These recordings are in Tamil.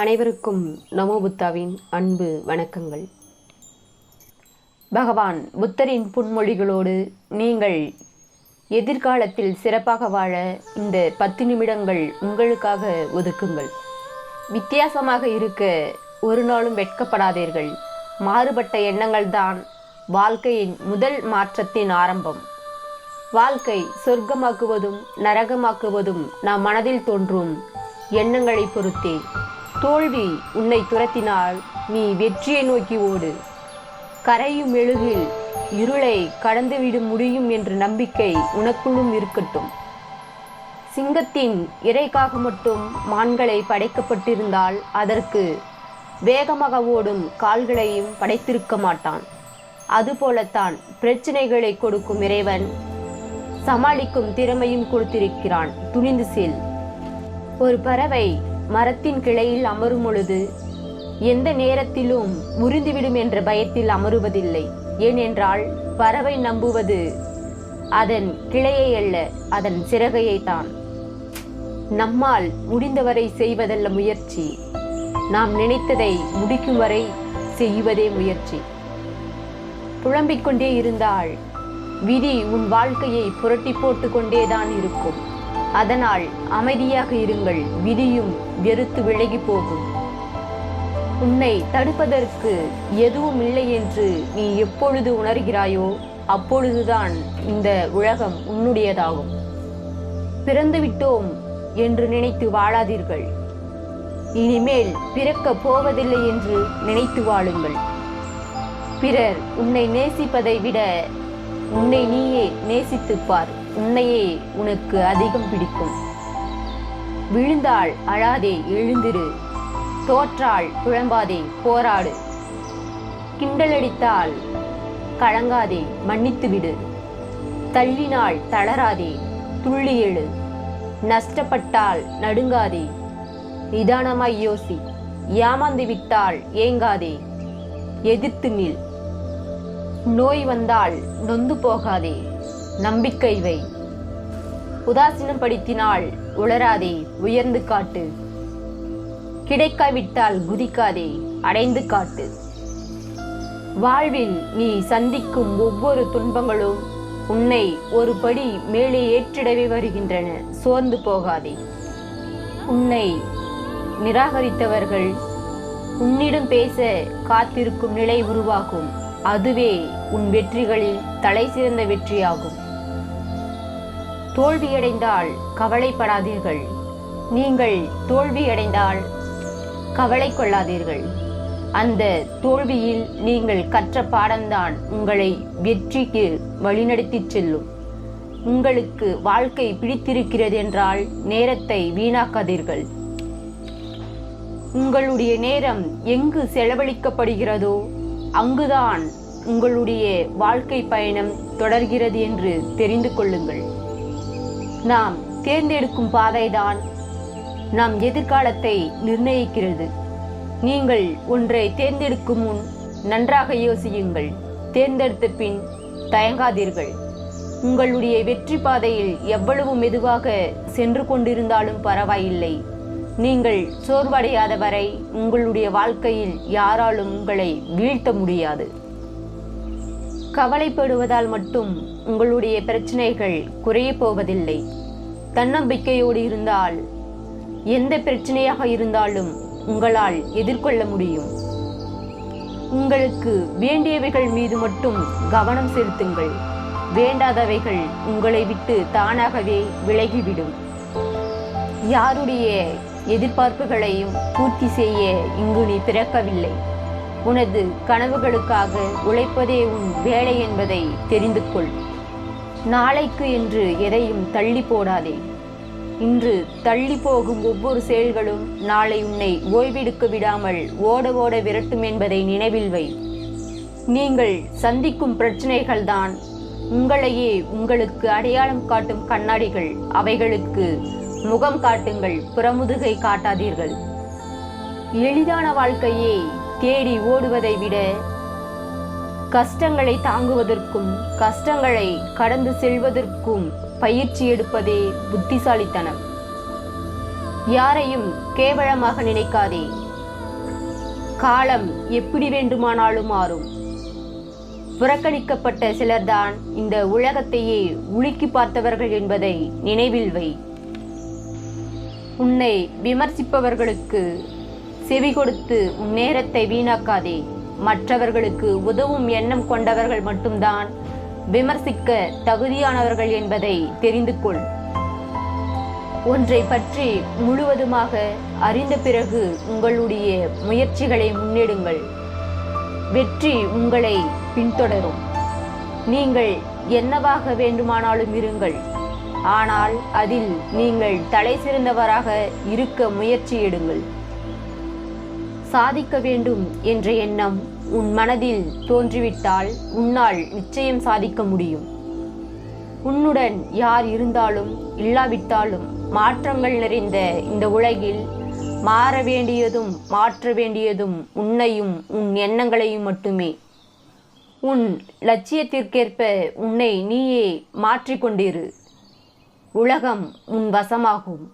அனைவருக்கும் நமோ புத்தாவின் அன்பு வணக்கங்கள். பகவான் புத்தரின் புன்மொழிகளோடு நீங்கள் எதிர்காலத்தில் சிறப்பாக வாழ இந்த பத்து நிமிடங்கள் உங்களுக்காக ஒதுக்குங்கள். வித்தியாசமாக இருக்க ஒரு நாளும் வெட்கப்படாதீர்கள். மாறுபட்ட எண்ணங்கள் தான் வாழ்க்கையின் முதல் மாற்றத்தின் ஆரம்பம். வாழ்க்கை சொர்க்கமாக்குவதும் நரகமாக்குவதும் நாம் மனதில் தோன்றும் எண்ணங்களை பொறுத்தே. தோல்வி உன்னை துரத்தினால் நீ வெற்றியை நோக்கி ஓடு. கரையும் மெழுகில் இருளை கடந்துவிட முடியும் என்ற நம்பிக்கை உனக்குள்ளும் இருக்கட்டும். சிங்கத்தின் இறைக்காக மட்டும் மான்களை படைக்கப்பட்டிருந்தால் அதற்கு வேகமாக ஓடும் கால்களையும் படைத்திருக்க மாட்டான். அதுபோலத்தான் பிரச்சனைகளை கொடுக்கும் இறைவன் சமாளிக்கும் திறமையும் கொடுத்திருக்கிறான். துணிந்து செல். ஒரு பறவை மரத்தின் கிளையில் அமரும் பொழுது எந்த நேரத்திலும் முறிந்துவிடும் என்ற பயத்தில் அமருவதில்லை. ஏனென்றால் பறவை நம்புவது அதன் கிளையை அல்ல அதன் சிறகையை தான். நம்மால் முடிந்தவரை செய்வதல்ல முயற்சி. நாம் நினைத்ததை முடிக்கும் வரை செய்வதே முயற்சி. புலம்பிக் கொண்டே இருந்தால் விதி உன் வாழ்க்கையை புரட்டி போட்டு கொண்டேதான் இருக்கும். அதனால் அமைதியாக இருங்கள் விதியும் வெறுத்து விலகி போகும். உன்னை தடுப்பதற்கு எதுவும் இல்லை என்று நீ எப்பொழுது உணர்கிறாயோ அப்பொழுதுதான் இந்த உலகம் உன்னுடையதாகும். பிறந்துவிட்டோம் என்று நினைத்து வாழாதீர்கள். இனிமேல் பிறக்க போவதில்லை என்று நினைத்து வாழுங்கள். பிறர் உன்னை நேசிப்பதை விட உன்னை நீயே நேசித்துப்பார். உன்னையே உனக்கு அதிகம் பிடிக்கும். விழுந்தால் அழாதே எழுந்திரு. தோற்றால் புழம்பாதே போராடு. கிண்டலடித்தால் கலங்காதே மன்னித்துவிடு. தள்ளினாள் தள்ளினால் தளராதே துள்ளி எழு. நஷ்டப்பட்டால் நடுங்காதே. நிதானமாய் யோசி. ஏமாந்து விட்டால் ஏங்காதே. எதிர்த்து நில். நோய் வந்தால் நொந்து போகாதே. நம்பிக்கை வை. உதாசீனப்படுத்தினால் உளராதே உயர்ந்து காட்டு. கிடைக்காவிட்டால் குதிக்காதே அடைந்து காட்டு. வாழ்வில் நீ சந்திக்கும் ஒவ்வொரு துன்பங்களும் உன்னை ஒரு படி மேலே ஏற்றிடவே வருகின்றன சோர்ந்து போகாதே. உன்னை நிராகரித்தவர்கள் உன்னிடம் பேச காத்திருக்கும் நிலை உருவாகும். அதுவே உன் வெற்றிகளில் தலை சிறந்த வெற்றியாகும். தோல்வியடைந்தால் கவலைப்படாதீர்கள். நீங்கள் தோல்வியடைந்தால் கவலை கொள்ளாதீர்கள். அந்த தோல்வியில் நீங்கள் கற்ற பாடம்தான் உங்களை வெற்றிக்கு வழிநடத்திச் செல்லும். உங்களுக்கு வாழ்க்கை பிடித்திருக்கிறது என்றால் நேரத்தை வீணாக்காதீர்கள். உங்களுடைய நேரம் எங்கு செலவழிக்கப்படுகிறதோ அங்குதான் உங்களுடைய வாழ்க்கை பயணம் தொடர்கிறது என்று தெரிந்து கொள்ளுங்கள். நாம் தேர்ந்தெடுக்கும் பாதைதான் நம் எதிர்காலத்தை நிர்ணயிக்கிறது. நீங்கள் ஒன்றை தேர்ந்தெடுக்கும் முன் நன்றாக யோசியுங்கள். தேர்ந்தெடுத்த பின் தயங்காதீர்கள். உங்களுடைய வெற்றி பாதையில் எவ்வளவு மெதுவாக சென்று கொண்டிருந்தாலும் பரவாயில்லை. நீங்கள் சோர்வடையாத வரை உங்களுடைய வாழ்க்கையில் யாராலும் உங்களை வீழ்த்த முடியாது. கவலைப்படுவதால் மட்டும் உங்களுடைய பிரச்சனைகள் குறைய போவதில்லை. தன்னம்பிக்கையோடு இருந்தால் எந்த பிரச்சனையாக இருந்தாலும் உங்களால் எதிர்கொள்ள முடியும். உங்களுக்கு வேண்டியவைகள் மீது மட்டும் கவனம் செலுத்துங்கள். வேண்டாதவைகள் உங்களை விட்டு தானாகவே விலகிவிடும். யாருடைய எதிர்பார்ப்புகளையும் பூர்த்தி செய்ய இங்கு நீ பிறக்கவில்லை. உனது கனவுகளுக்காக உழைப்பதே உன் வேலை என்பதை தெரிந்து கொள் நாளைக்கு என்று எதையும் தள்ளி போடாதே. இன்று தள்ளி போகும் ஒவ்வொரு செயல்களும் நாளை உன்னை ஓய்வெடுக்க விடாமல் ஓட ஓட விரட்டும் என்பதை நினைவில் வை. நீங்கள் சந்திக்கும் பிரச்சனைகள்தான் உங்களையே உங்களுக்கு அடையாளம் காட்டும் கண்ணாடிகள். அவைகளுக்கு முகம் காட்டுங்கள் புறமுதுகை காட்டாதீர்கள். எளிதான வாழ்க்கையே தேடி ஓடுவதை விட கஷ்டங்களை தாங்குவதற்கும் கஷ்டங்களை கடந்து செல்வதற்கும் பயிற்சி எடுப்பதே புத்திசாலித்தனம். யாரையும் கேவலமாக நினைக்காதே. காலம் எப்படி வேண்டுமானாலும் மாறும். புறக்கணிக்கப்பட்ட சிலர்தான் இந்த உலகத்தையே உலுக்கி பார்த்தவர்கள் என்பதை நினைவில் வை. உன்னை விமர்சிப்பவர்களுக்கு செவி கொடுத்து உன் நேரத்தை வீணாக்காதே. மற்றவர்களுக்கு உதவும் எண்ணம் கொண்டவர்கள் மட்டும்தான். விமர்சிக்க தகுதியானவர்கள் என்பதை தெரிந்து கொள். ஒன்றை பற்றி முழுவதுமாக அறிந்த பிறகு உங்களுடைய முயற்சிகளை முன்னெடுங்கள். வெற்றி உங்களை பின்தொடரும். நீங்கள் என்னவாக வேண்டுமானாலும் இருங்கள். ஆனால் அதில் நீங்கள் தலை சிறந்தவராக இருக்க முயற்சி எடுங்கள். சாதிக்க வேண்டும் என்ற எண்ணம் உன் மனதில் தோன்றிவிட்டால் உன்னால் நிச்சயம் சாதிக்க முடியும். உன்னுடன் யார் இருந்தாலும் இல்லாவிட்டாலும் மாற்றங்கள் நிறைந்த இந்த உலகில் மாற வேண்டியதும் மாற்ற வேண்டியதும் உன்னையும் உன் எண்ணங்களையும் மட்டுமே. உன் லட்சியத்திற்கேற்ப உன்னை நீயே மாற்றிக்கொண்டிரு உலகம் உன் வசமாகும்.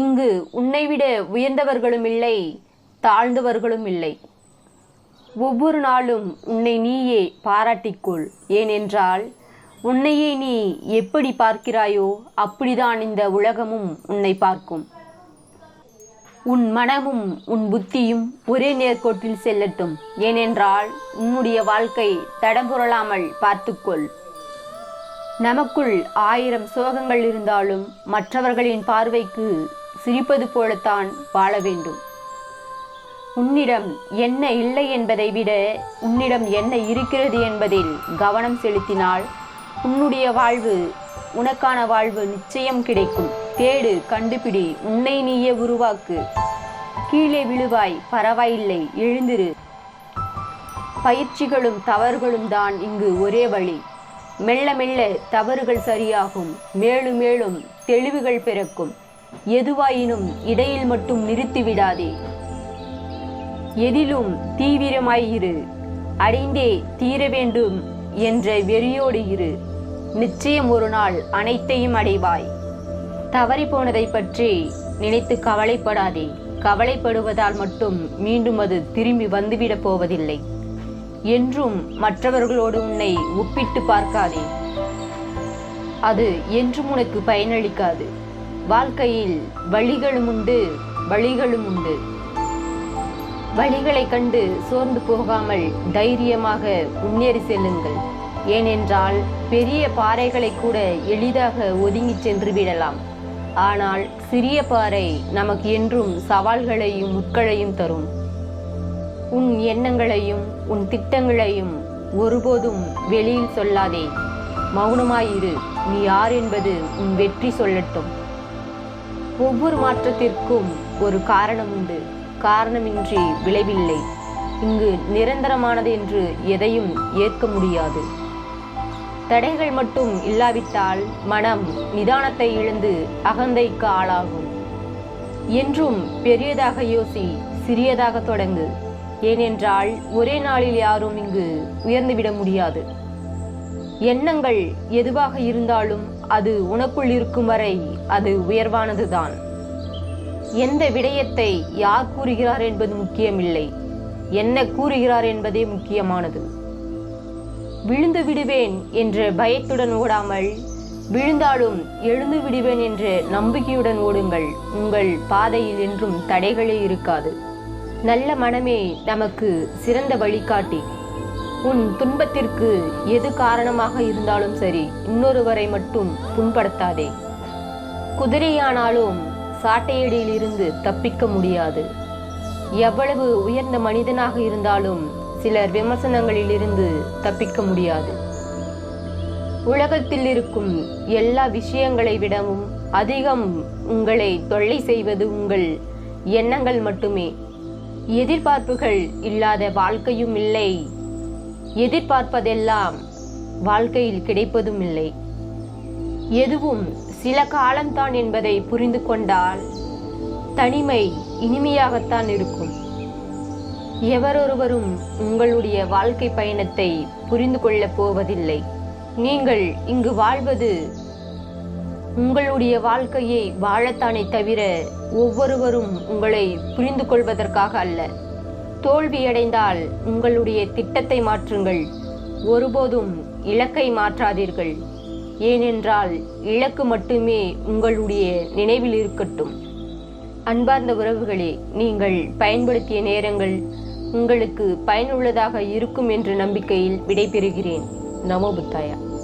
இங்கு உன்னை விட உயர்ந்தவர்களும் இல்லை தாழ்ந்தவர்களும் இல்லை. ஒவ்வொரு நாளும் உன்னை நீயே பாராட்டிக்கொள். ஏனென்றால் உன்னையே நீ எப்படி பார்க்கிறாயோ அப்படிதான் இந்த உலகமும் உன்னை பார்க்கும். உன் மனமும் உன் புத்தியும் ஒரே நேர்கோட்டில் செல்லட்டும். ஏனென்றால் உன்னுடைய வாழ்க்கை தடம்புரளாமல் பார்த்துக்கொள். நமக்குள் ஆயிரம் சோகங்கள் இருந்தாலும் மற்றவர்களின் பார்வைக்கு சிரிப்பது போலத்தான் வாழ வேண்டும். உன்னிடம் என்ன இல்லை என்பதை விட உன்னிடம் என்ன இருக்கிறது என்பதில் கவனம் செலுத்தினால் உன்னுடைய வாழ்வு உனக்கான வாழ்வு நிச்சயம் கிடைக்கும். தேடு கண்டுபிடி உன்னை நீயே உருவாக்கு. கீழே விழுவாய் பரவாயில்லை எழுந்திரு. பயிற்சிகளும் தவறுகளும் தான் இங்கு ஒரே வழி. மெல்ல மெல்ல தவறுகள் சரியாகும் மேலும் மேலும் தெளிவுகள் பிறக்கும். எதுவாயினும் இடையில் மட்டும் நிறுத்திவிடாதே. எதிலும் தீவிரமாய் இரு. அடைந்தே தீர வேண்டும் என்ற வெறியோடு இரு. நிச்சயம் ஒரு நாள் அனைத்தையும் அடைவாய். தவறி போனதை பற்றி நினைத்து கவலைப்படாதே. கவலைப்படுவதால் மட்டும் மீண்டும் அது திரும்பி வந்துவிடப் போவதில்லை. என்றும் மற்றவர்களோடு உன்னை ஒப்பிட்டு பார்க்காதே. அது என்றும் உனக்கு பயனளிக்காது. வாழ்க்கையில் வழிகளும் உண்டு வழிகளும் உண்டு. வழிகளை கண்டு சோர்ந்து போகாமல் தைரியமாக முன்னேறி செல்லுங்கள். ஏனென்றால் பெரிய பாறைகளை கூட எளிதாக ஒதுங்கி சென்று விடலாம். ஆனால் சிறிய பாறை நமக்கு என்றும் சவால்களையும் முட்களையும் தரும். உன் எண்ணங்களையும் உன் திட்டங்களையும் ஒருபோதும் வெளியில் சொல்லாதே. மௌனமாயிரு. நீ யார் என்பது உன் வெற்றி சொல்லட்டும். ஒவ்வொரு மாற்றத்திற்கும் ஒரு காரணம் உண்டு காரணமின்றி விளைவில்லை. இங்கு நிரந்தரமானது என்று எதையும் ஏற்க முடியாது. தடைகள் மட்டும் இல்லாவிட்டால் மனம் நிதானத்தை இழந்து அகந்தைக்கு ஆளாகும். என்றும் பெரியதாக யோசி சிறியதாக தொடங்கு. ஏனென்றால் ஒரே நாளில் யாரும் இங்கு உயர்ந்துவிட முடியாது. எண்ணங்கள் எதுவாக இருந்தாலும் அது உனக்குள் இருக்கும் வரை அது உயர்வானதுதான். எந்த விடயத்தை யார் கூறுகிறார் என்பது முக்கியமில்லை. என்ன கூறுகிறார் என்பதே முக்கியமானது. விழுந்து விடுவேன் என்ற பயத்துடன் ஓடாமல் விழுந்தாலும் எழுந்து விடுவேன் என்ற நம்பிக்கையுடன் ஓடுங்கள். உங்கள் பாதையில் என்றும் தடைகளே இருக்காது. நல்ல மனமே நமக்கு சிறந்த வழிகாட்டி. உன் துன்பத்திற்கு எது காரணமாக இருந்தாலும் சரி இன்னொருவரை மட்டும் புண்படுத்தாதே. குதிரையானாலும் சாட்டையடியிலிருந்து தப்பிக்க முடியாது. எவ்வளவு உயர்ந்த மனிதனாக இருந்தாலும் சிலர் விமர்சனங்களில் இருந்து தப்பிக்க முடியாது. உலகத்தில் இருக்கும் எல்லா விஷயங்களை விடவும் அதிகம் உங்களை தொல்லை செய்வது உங்கள் எண்ணங்கள் மட்டுமே. எதிர்பார்ப்புகள் இல்லாத வாழ்க்கையும் இல்லை. எதிர்பார்ப்பதெல்லாம் வாழ்க்கையில் கிடைப்பதும் இல்லை. எதுவும் சில காலம்தான் என்பதை புரிந்து கொண்டால் தனிமை இனிமையாகத்தான் இருக்கும். எவரொருவரும் உங்களுடைய வாழ்க்கை பயணத்தை புரிந்து கொள்ளப் போவதில்லை. நீங்கள் இங்கு வாழ்வது உங்களுடைய வாழ்க்கையை வாழத்தானே தவிர ஒவ்வொருவரும் உங்களை புரிந்து கொள்வதற்காக அல்ல. தோல்வியடைந்தால் உங்களுடைய திட்டத்தை மாற்றுங்கள். ஒருபோதும் இலக்கை மாற்றாதீர்கள். ஏனென்றால் இலக்கு மட்டுமே உங்களுடைய நினைவில் இருக்கட்டும். அன்பார்ந்த உறவுகளே நீங்கள் பயன்படுத்திய நேரங்கள் உங்களுக்கு பயனுள்ளதாக இருக்கும் என்ற நம்பிக்கையில் விடைபெறுகிறேன். நமோ புத்தாயா.